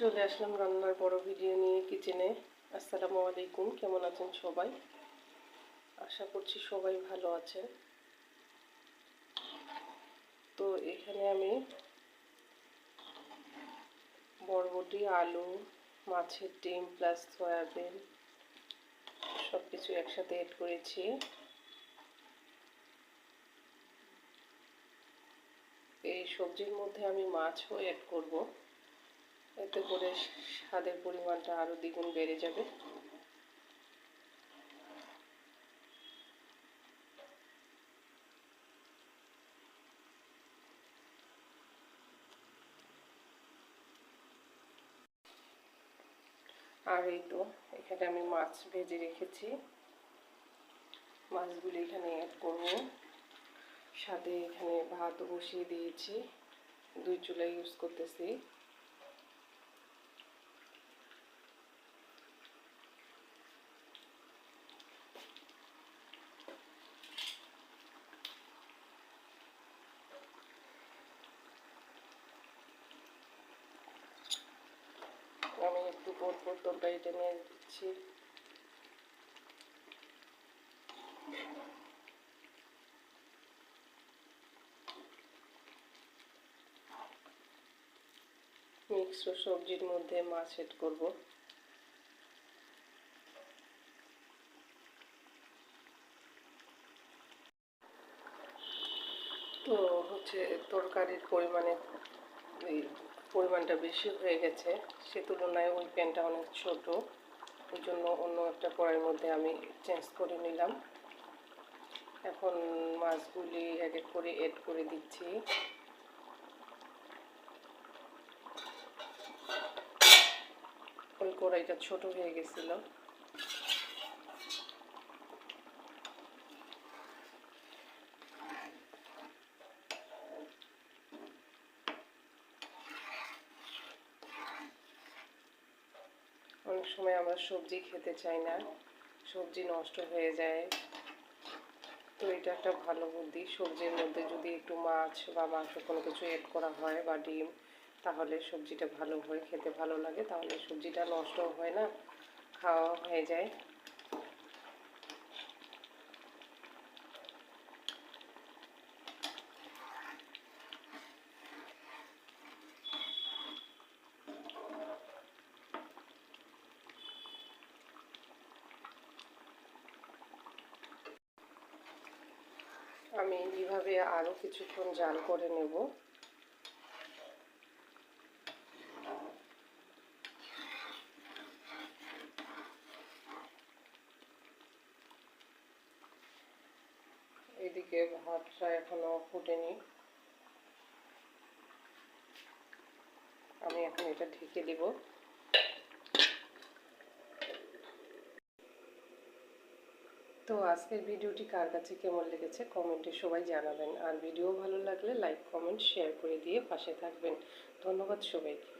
চলে আসলাম রান্নার বড় ভিডিও নিয়ে কিচেনে আসসালামু আলাইকুম, কেমন আছেন সবাই? আশা করছি সবাই ভালো আছেন। তো এখানে আমি বরবটি, আলু, মাছের ডিম প্লাস সয়াবিন সব কিছু একসাথে এড করেছি। এই সবজির মধ্যে আমি মাছও অ্যাড করব। এতে করে স্বাদের পরিমাণটা আরও দ্বিগুণ বেড়ে যাবে। আর এই তো, এখানে আমি মাছ ভেজে রেখেছি। মাছগুলি এখানে অ্যাড করব। সাথে এখানে ভাতও বসিয়ে দিয়েছি। দুই চুলা ইউজ করতেছি আমি একটু পর পর তরকারিটা নিয়ে দিচ্ছি মিক্সড সবজির মধ্যে মাছ এড করব। তো হচ্ছে তরকারির পরিমাণে পরিমাণটা বেশি হয়ে গেছে, সে তুলনায় ওই প্যানটা অনেক ছোট। ওই জন্য অন্য একটা কড়াইয়ের মধ্যে আমি চেঞ্জ করে নিলাম। এখন মাছগুলি এক এক করে এড করে দিচ্ছি। ওই কড়াইটা ছোট হয়ে গেছিল। অনেক সময় আমরা সবজি খেতে চাই না। সবজি নষ্ট হয়ে যায়। তো এটা একটা ভালো বুদ্ধি। সবজির মধ্যে যদি একটু মাছ বা মাংস কোনো কিছু এড করা হয় বা ডিম, তাহলে সবজিটা ভালো হয়, খেতে ভালো লাগে। তাহলে সবজিটা নষ্ট হয় না, খাওয়া হয়ে যায়। আমি এইভাবে আরও কিছুক্ষণ জাল করে নেব। এদিকে ভাতটা এখনও ফুটেনি। আমি এখন এটা ঢেকে দিব। তো আজকের ভিডিওটি কার কাছে কেমন লেগেছে কমেন্টে সবাই জানাবেন। আর ভিডিও ভালো লাগলে লাইক, কমেন্ট, শেয়ার করে দিয়ে পাশে থাকবেন। ধন্যবাদ সবাইকে।